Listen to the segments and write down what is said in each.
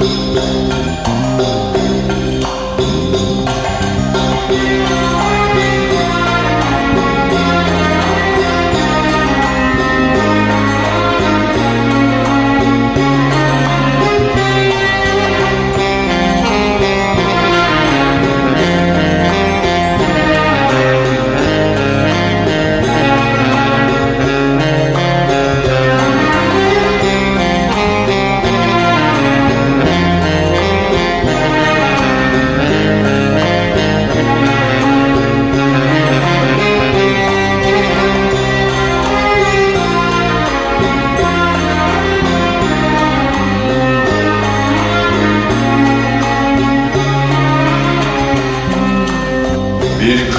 Bir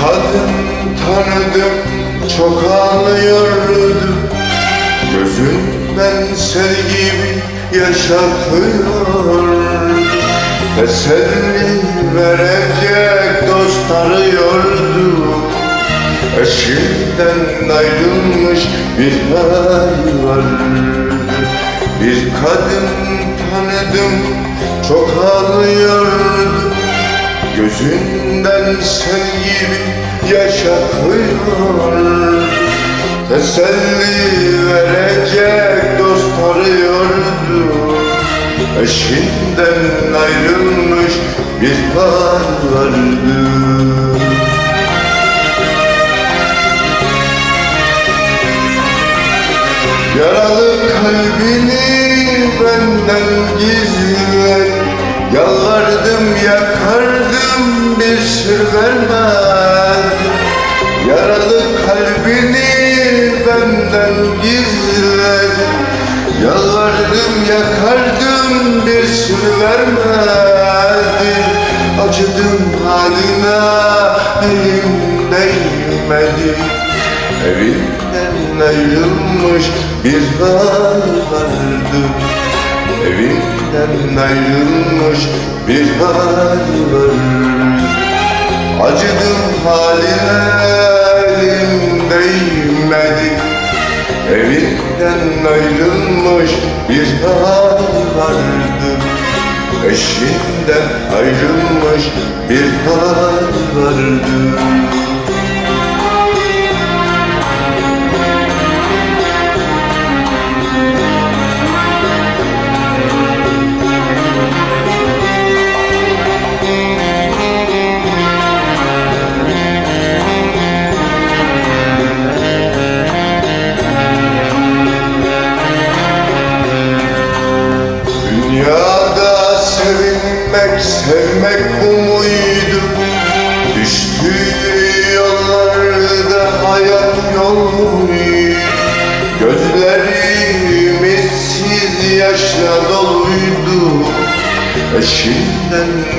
kadın tanıdım çok ağlıyordu Gözünden sel gibi yaş akıyor Teselli verecek dost arıyordu Eşinden ayrılmış bir hal Bir kadın tanıdım çok ağlıyordu Gözünden sel gibi yaş akıyor Teselli verecek dost arıyordu Eşinden ayrılmış bir hal vardı Yaralı kalbini benden gizle Yalvardım yakardım bir sır vermez. Yaralı kalbini benden gizle Yalvardım yakardım bir sır vermedi Acıdım haline elim değmedi. Evinden ayrılmış bir hal vardı. Evinden ayrılmış bir hal vardı Acıdım haline elim değmedi. Evinden ayrılmış bir hal vardı. Eşinden ayrılmış bir hal vardı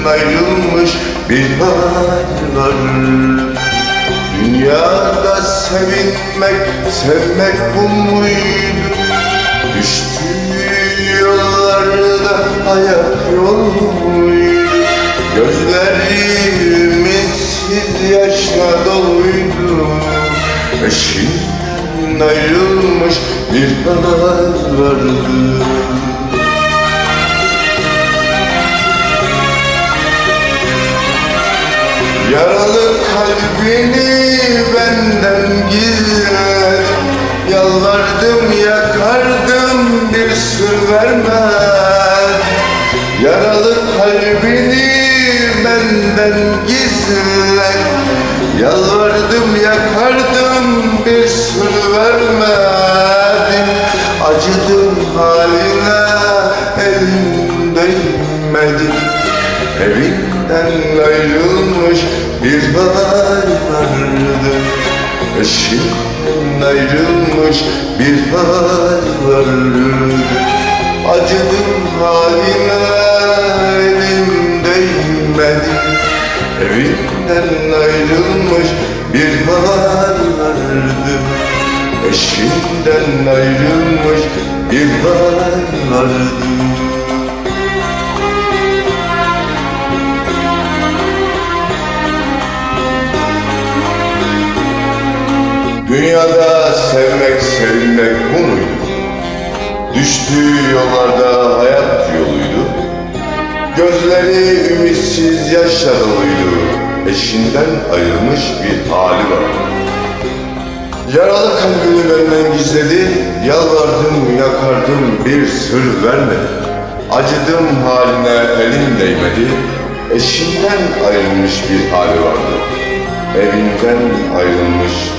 ayrılmış var Dünyada sevinmek, sevmek bu muydu? Düştüğü yollarda hayat yol muydu? Gözlerimiz siz yaşla doluydu Eşinden ayrılmış bir hal vardı Yaralı kalbini benden gizle Yalvardım yakardım bir sır vermez. Yaralı kalbini benden gizle Yalvardım yakardım bir sır vermedin Acıdım haline elim değmedi Evinden ayrılmış bir hal vardı Eşinden ayrılmış bir hal vardı Acıdım haline elim değmedi. Evinden ayrılmış bir hal vardı Eşinden ayrılmış bir hal vardı Dünyada sevmek, sevilmek bu muydu? Düştüğü yollarda hayat yoluydu. Gözleri ümitsiz yaşla doluydu. Eşinden ayrılmış bir hali var. Yaralı kalbini benden gizledi. Yalvardım, yakardım, bir sır vermedi. Acıdım haline elim değmedi. Eşinden ayrılmış bir hali vardı. Evinden ayrılmış.